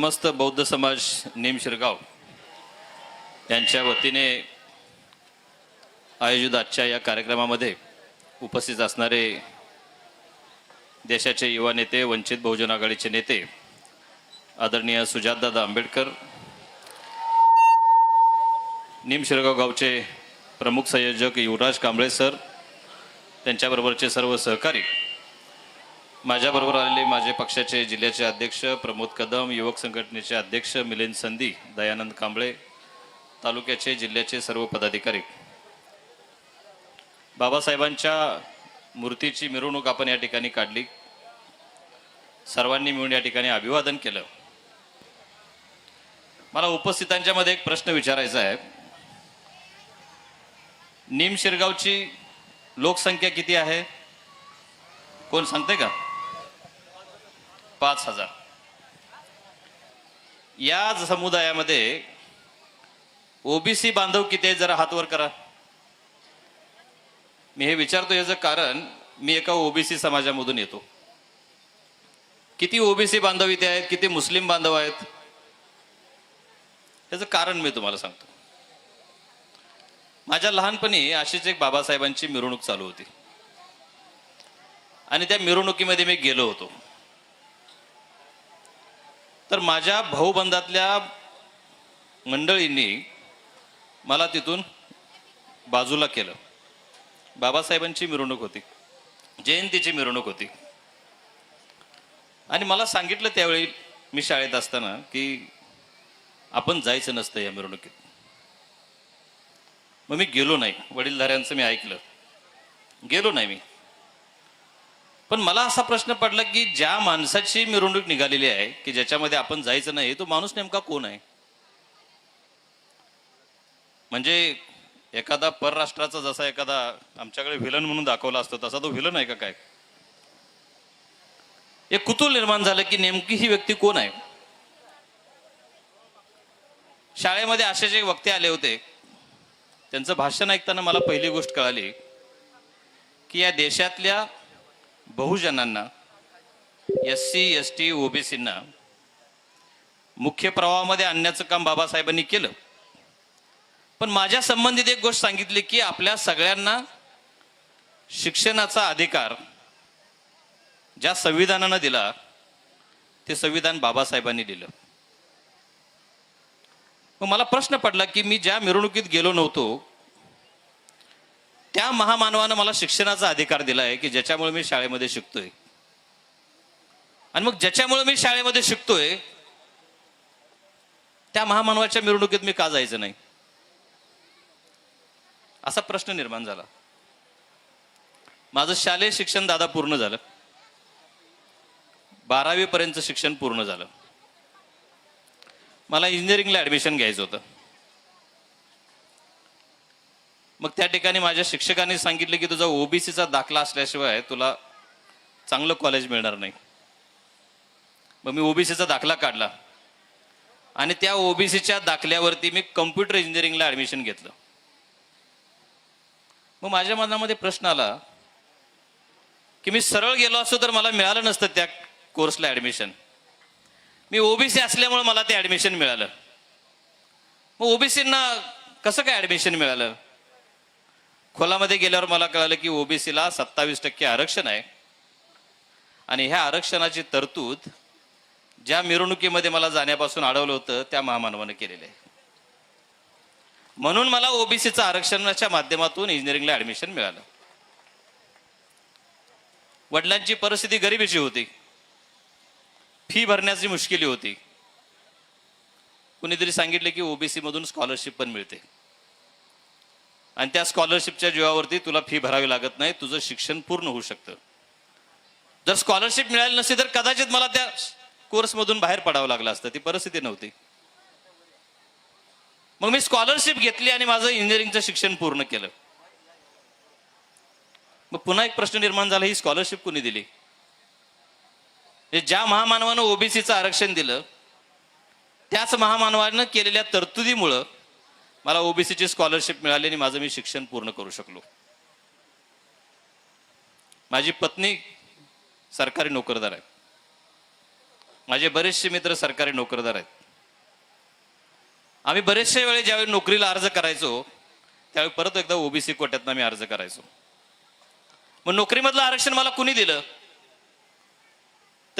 समस्त बौद्ध समाज नेम शिरगाव यांच्या वतीने आयोजित आजच्या या कार्यक्रमामध्ये उपस्थित असणारे देशाचे युवा नेते वंचित बहुजन आघाडीचे नेते आदरणीय सुजातदादा आंबेडकर निम शिरगाव गावचे प्रमुख संयोजक युवराज कांबळे सर त्यांच्याबरोबरचे सर्व सहकारी माझ्याबरोबर आलेले माझे पक्षाचे जिल्ह्याचे अध्यक्ष प्रमोद कदम युवक संघटनेचे अध्यक्ष मिलिंद संधी दयानंद कांबळे तालुक्याचे जिल्ह्याचे सर्व पदाधिकारी. बाबासाहेबांच्या मूर्तीची मिरवणूक आपण या ठिकाणी काढली. सर्वांनी मिळून या ठिकाणी अभिवादन केलं. मला उपस्थितांच्या मध्ये एक प्रश्न विचारायचा आहे. निम शिरगावची लोकसंख्या किती आहे? कोण सांगते का? पाच हजार. या समुदायामध्ये ओबीसी बांधव किती आहेत जरा हातवर करा. मी हे विचारतो याचं कारण मी एका ओबीसी समाजामधून येतो. किती ओबीसी बांधव इथे आहेत किती मुस्लिम बांधव आहेत? याचं कारण मी तुम्हाला सांगतो. माझ्या लहानपणी अशीच एक बाबासाहेबांची मिरवणूक चालू होती. आणि त्या मिरवणुकीमध्ये मी गेलो होतो. तर माझ्या भाऊबंधातल्या मंडळींनी मला तिथून बाजूला केलं. बाबासाहेबांची मिरवणूक होती. जयंतीची मिरवणूक होती. आणि मला सांगितलं त्यावेळी मी शाळेत असताना की आपण जायचं नसतं या मिरवणुकीत. मग मी गेलो नाही. वडीलधाऱ्यांचं मी ऐकलं. गेलो नाही मी. पण मला असा प्रश्न पडला की ज्या माणसाची मिरवणूक निघालेली आहे की ज्याच्यामध्ये आपण जायचं नाही तो माणूस नेमका कोण आहे? म्हणजे एखादा परराष्ट्राचा जसा एखादा आमच्याकडे व्हिलन म्हणून दाखवला असतो तसा तो व्हिलन आहे का काय? एक कुतूल निर्माण झालं की नेमकी ही व्यक्ती कोण आहे? शाळेमध्ये असे जे वक्ते आले होते त्यांचं भाषण ऐकताना मला पहिली गोष्ट कळाली की या देशातल्या बहुजनांना एस सी एस टी ओबीसींना मुख्य प्रवाहामध्ये आणण्याचं काम बाबासाहेबांनी केलं. पण माझ्या संबंधित एक गोष्ट सांगितली की आपल्या सगळ्यांना शिक्षणाचा अधिकार ज्या संविधानानं दिला ते संविधान बाबासाहेबांनी दिलं. मग मला प्रश्न पडला की मी ज्या मिरवणुकीत गेलो नव्हतो त्या महामानवानं मला शिक्षणाचा अधिकार दिला आहे की ज्याच्यामुळे मी शाळेमध्ये शिकतोय. आणि मग ज्याच्यामुळे मी शाळेमध्ये शिकतोय त्या महामानवाच्या मिरवणुकीत मी का जायचं नाही? असा प्रश्न निर्माण झाला. माझं शालेय शिक्षण दादा पूर्ण झालं. बारावी पर्यंत शिक्षण पूर्ण झालं. मला इंजिनिअरिंगला ऍडमिशन घ्यायचं होतं. मग त्या ठिकाणी माझ्या शिक्षकांनी सांगितलं की तुझा ओबीसीचा दाखला असल्याशिवाय तुला चांगलं कॉलेज मिळणार नाही. मग मी ओबीसीचा दाखला काढला. आणि त्या ओबीसीच्या दाखल्यावरती मी कम्प्युटर इंजिनिअरिंगला ऍडमिशन घेतलं. मग माझ्या मनामध्ये प्रश्न आला की मी सरळ गेलो असतो तर मला मिळालं नसतं त्या कोर्सला ॲडमिशन मी ओबीसी असल्यामुळे मला ते ॲडमिशन मिळालं. मग ओबीसींना कसं काय ॲडमिशन मिळालं? खोलामध्ये गेल्यावर मला कळालं की ओबीसीला सत्तावीस टक्के आरक्षण आहे. आणि ह्या आरक्षणाची तरतूद ज्या मिरवणुकीमध्ये मला जाण्यापासून अडवलं होतं त्या महामानवानं केलेलं आहे. म्हणून मला ओबीसीचं आरक्षणाच्या माध्यमातून इंजिनिअरिंगला ऍडमिशन मिळालं. वडिलांची परिस्थिती गरिबीची होती. फी भरण्याची मुश्किली होती. कुणीतरी सांगितले की ओबीसी मधून स्कॉलरशिप पण मिळते. आणि त्या स्कॉलरशिपच्या जीवावरती तुला फी भरावी लागत नाही तुझं शिक्षण पूर्ण होऊ शकतं. जर स्कॉलरशिप मिळाली नसती तर कदाचित मला त्या कोर्समधून बाहेर पडावं लागलं असतं. ती परिस्थिती नव्हती. मग मी स्कॉलरशिप घेतली आणि माझं इंजिनिअरिंगचं शिक्षण पूर्ण केलं. मग पुन्हा एक प्रश्न निर्माण झाला ही स्कॉलरशिप कुणी दिली? ज्या महामानवानं ओबीसीचं आरक्षण दिलं त्याच महामानवानं केलेल्या तरतुदीमुळं मला ओबीसीची स्कॉलरशिप मिळाली आणि माझं मी शिक्षण पूर्ण करू शकलो. माझी पत्नी सरकारी नोकरदार आहे. माझे बरेचसे मित्र सरकारी नोकरदार आहेत. आम्ही बरेचशा वेळी ज्यावेळी नोकरीला अर्ज करायचो त्यावेळी परत एकदा ओबीसी कोट्यातनं आम्ही अर्ज करायचो. मग नोकरीमधलं आरक्षण मला कुणी दिलं?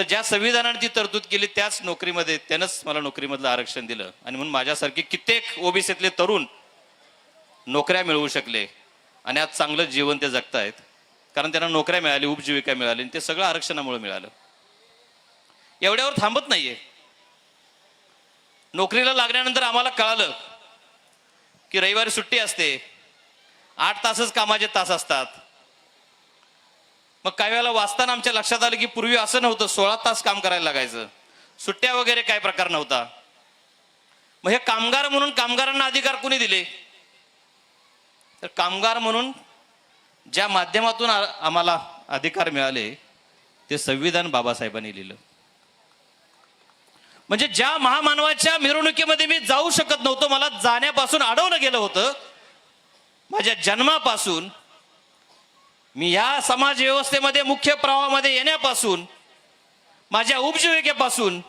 तर ज्या संविधानाने ती तरतूद केली त्याच नोकरीमध्ये त्यानंच मला नोकरीमधलं आरक्षण दिलं. आणि म्हणून माझ्यासारखे कित्येक ओबीसीतले तरुण नोकऱ्या मिळवू शकले आणि आज चांगलं जीवन ते जगतायत. कारण त्यांना नोकऱ्या मिळाली उपजीविका मिळाली आणि ते सगळं आरक्षणामुळे मिळालं. एवढ्यावर थांबत नाहीये. नोकरीला लागल्यानंतर आम्हाला कळालं की रविवारी सुट्टी असते. आठ तासच कामाचे तास असतात. मग काही वेळेला वाचताना आमच्या लक्षात आलं की पूर्वी असं नव्हतं सोळा तास काम करायला लागायचं. सुट्ट्या वगैरे काय प्रकार नव्हता. मग हे कामगार म्हणून कामगारांना अधिकार कोणी दिले? तर कामगार म्हणून ज्या माध्यमातून आम्हाला अधिकार मिळाले ते संविधान बाबासाहेबांनी लिहिलं. म्हणजे ज्या महामानवाच्या मिरवणुकीमध्ये मी जाऊ शकत नव्हतो मला जाण्यापासून अडवलं गेलं होतं माझ्या जन्मापासून मी या समाज व्यवस्थेमध्ये मुख्य प्रवाहामध्ये येण्यापासून माझ्या उपजीविकेपासून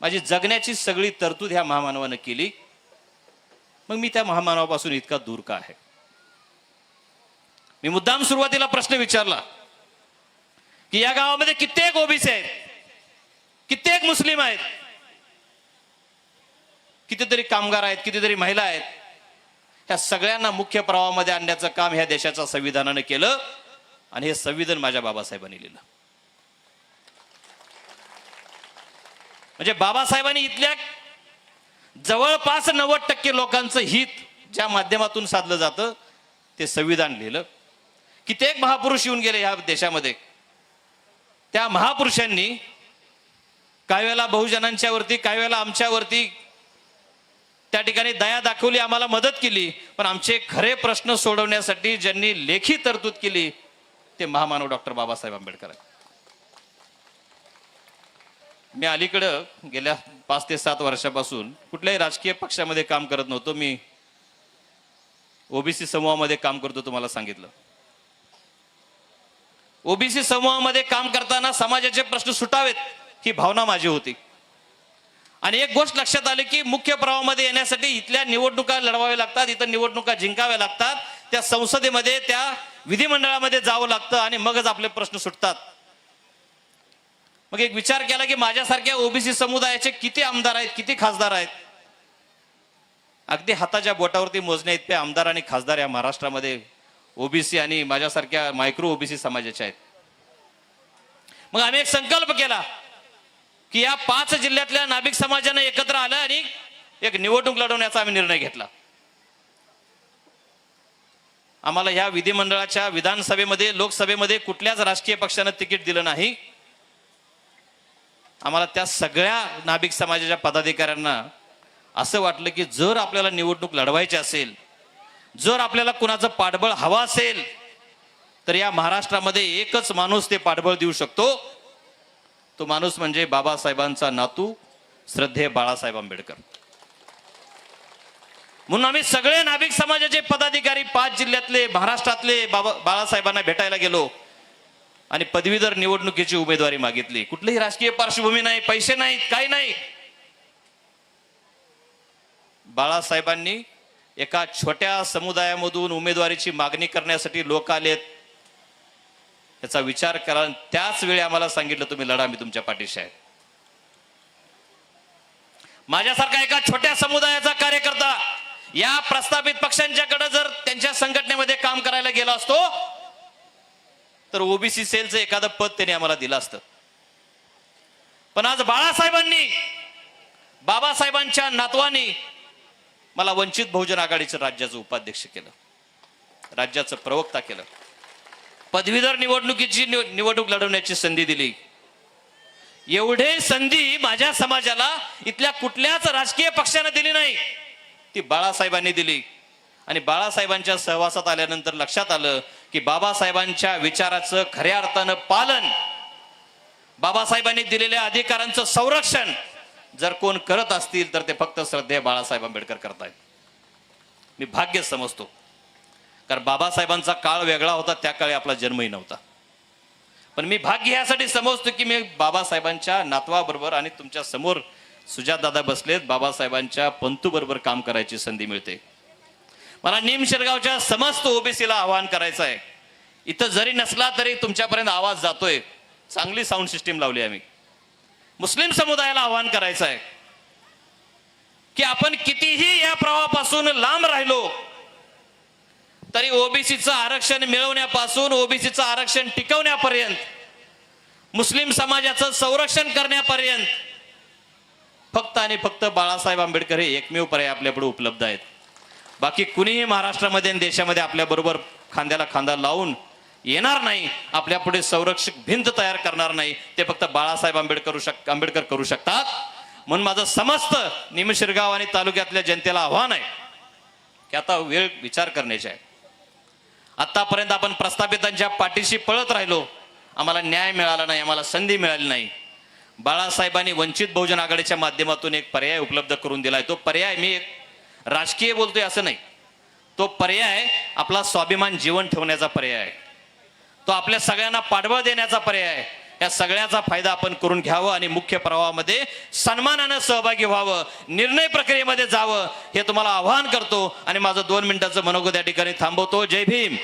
माझी जगण्याची सगळी तरतूद ह्या महामानवानं केली. मग मी त्या महामानवापासून इतका दूर का आहे? मी मुद्दाम सुरुवातीला प्रश्न विचारला की या गावामध्ये कित्येक ओबीसी आहेत? कित्येक मुस्लिम आहेत? कितीतरी कामगार आहेत कितीतरी महिला आहेत? ह्या सगळ्यांना मुख्य प्रवाहामध्ये आणण्याचं काम ह्या देशाच्या संविधानानं केलं आणि हे संविधान माझ्या बाबासाहेबांनी लिहिलं. म्हणजे बाबासाहेबांनी इथल्या जवळपास नव्वद टक्के लोकांचं हित ज्या माध्यमातून साधलं जातं ते संविधान लिहिलं. कित्येक महापुरुष येऊन गेले ह्या देशामध्ये. त्या महापुरुषांनी काही वेळेला बहुजनांच्या वरती काही वेळेला आमच्यावरती त्या ठिकाणी दया दाखवली आम्हाला मदत केली. पण आमचे खरे प्रश्न सोडवण्यासाठी ज्यांनी लेखी तरतूद केली ते महामानव डॉक्टर बाबासाहेब आंबेडकर. मी अलीकडं गेल्या पाच ते सात वर्षापासून कुठल्याही राजकीय पक्षामध्ये काम करत नव्हतो. मी ओबीसी समूहामध्ये काम करतो तुम्हाला सांगितलं. ओबीसी समूहामध्ये काम करताना समाजाचे प्रश्न सुटावेत ही भावना माझी होती. आणि एक गोष्ट लक्षात आली की मुख्य प्रवाहामध्ये येण्यासाठी इथल्या निवडणुका लढवाव्या लागतात इथं निवडणुका जिंकाव्या लागतात त्या संसदेमध्ये त्या विधिमंडळामध्ये जावं लागतं आणि मगच आपले प्रश्न सुटतात. मग एक विचार केला की माझ्यासारख्या ओबीसी समुदायाचे किती आमदार आहेत किती खासदार आहेत? अगदी हाताच्या बोटावरती मोजण्या इतके आमदार आणि खासदार या महाराष्ट्रामध्ये ओबीसी आणि माझ्यासारख्या मायक्रो ओबीसी समाजाचे आहेत. मग आम्ही एक संकल्प केला की या पाच जिल्ह्यातल्या नाभिक समाजानं एकत्र आलं आणि एक निवडणूक लढवण्याचा आम्ही निर्णय घेतला. आम्हाला ह्या विधिमंडळाच्या विधानसभेमध्ये लोकसभेमध्ये कुठल्याच राजकीय पक्षानं तिकीट दिलं नाही. आम्हाला त्या सगळ्या नाभिक समाजाच्या पदाधिकाऱ्यांना असं वाटलं की जर आपल्याला निवडणूक लढवायची असेल जर आपल्याला कुणाचं पाठबळ हवं असेल तर या महाराष्ट्रामध्ये एकच माणूस ते पाठबळ देऊ शकतो. तो माणूस म्हणजे बाबासाहेबांचा नातू श्रद्धेय बाळासाहेब आंबेडकर. म्हणून आम्ही सगळे नाभिक समाजाचे पदाधिकारी पाच जिल्ह्यातले महाराष्ट्रातले बाबा बाळासाहेबांना भेटायला गेलो. आणि पदवीधर निवडणुकीची उमेदवारी मागितली. कुठलीही राजकीय पार्श्वभूमी नाही पैसे नाहीत काही नाही. बाळासाहेबांनी एका छोट्या समुदायामधून उमेदवारीची मागणी करण्यासाठी लोक आलेत. याचा विचार करा. त्याच वेळी आम्हाला सांगितलं तुम्ही लढा मी तुमच्या पाठीशी आहे. माझ्यासारखा एका छोट्या समुदायाचा कार्यकर्ता या प्रस्थापित पक्षांच्याकडे जर त्यांच्या संघटनेमध्ये काम करायला गेला असतो तर ओबीसी सेलचं एखादं पद त्यांनी आम्हाला दिलं असतं. पण आज बाळासाहेबांनी बाबासाहेबांच्या नातवानी मला वंचित बहुजन आघाडीचं राज्याचं उपाध्यक्ष केलं. राज्याचं प्रवक्ता केलं. पदवीधर निवडणुकीची निव- निवडणूक लढवण्याची संधी दिली. एवढे संधी माझ्या समाजाला इथल्या कुठल्याच राजकीय पक्षाने दिली नाही. ती बाळासाहेबांनी दिली. आणि बाळासाहेबांच्या सहवासात आल्यानंतर लक्षात आलं की बाबासाहेबांच्या विचाराचं खऱ्या अर्थानं पालन बाबासाहेबांनी दिलेल्या अधिकारांचं संरक्षण जर कोण करत असतील तर ते फक्त श्रद्धेय बाळासाहेब आंबेडकर करतायत. मी भाग्य समजतो. कारण बाबासाहेबांचा काळ वेगळा होता त्या काळी आपला जन्मही नव्हता. पण मी भाग घ्यायसाठी समजतो की मी बाबासाहेबांच्या नातवाबरोबर आणि तुमच्यासमोर सुजातदादा बसलेत बाबासाहेबांच्या पंतूबरोबर काम करायची संधी मिळते. मला निम शिरगावच्या समस्त ओबीसीला आवाहन करायचं आहे. इथं जरी नसला तरी तुमच्यापर्यंत आवाज जातोय. चांगली साऊंड सिस्टीम लावली आम्ही. मुस्लिम समुदायाला आवाहन करायचं आहे. की आपण कितीही या प्रवाहापासून लांब राहिलो तरी ओबीसीचं आरक्षण मिळवण्यापासून ओबीसीचं आरक्षण टिकवण्यापर्यंत मुस्लिम समाजाचं संरक्षण करण्यापर्यंत फक्त आणि फक्त बाळासाहेब आंबेडकर हे एकमेव पर्याय आपल्यापुढे उपलब्ध आहेत. बाकी कुणीही महाराष्ट्रामध्ये आणि देशामध्ये आपल्याबरोबर खांद्याला खांदा लावून येणार नाही आपल्या पुढे संरक्षक भिंत तयार करणार नाही ते फक्त बाळासाहेब आंबेडकर शक आंबेडकर करू शकतात. म्हणून माझं समस्त निमशिरगाव आणि तालुक्यातल्या जनतेला आव्हान आहे की आता वेळ विचार करण्याची आहे. आतापर्यंत आपण प्रस्थापितांच्या पाठीशी पळत राहिलो. आम्हाला न्याय मिळाला नाही आम्हाला संधी मिळाली नाही. बाळासाहेबांनी वंचित बहुजन आघाडीच्या माध्यमातून एक पर्याय उपलब्ध करून दिलाय. तो पर्याय मी एक राजकीय बोलतोय असं नाही. तो पर्याय आपला स्वाभिमान जीवन ठेवण्याचा पर्याय आहे. तो आपल्या सगळ्यांना पाठबळ देण्याचा पर्याय आहे. या सगळ्याचा फायदा आपण करून घ्यावं आणि मुख्य प्रवाहामध्ये सन्मानानं सहभागी व्हावं निर्णय प्रक्रियेमध्ये जावं हे तुम्हाला आवाहन करतो आणि माझं दोन मिनिटाचं मनोगत या ठिकाणी थांबवतो. जय भीम.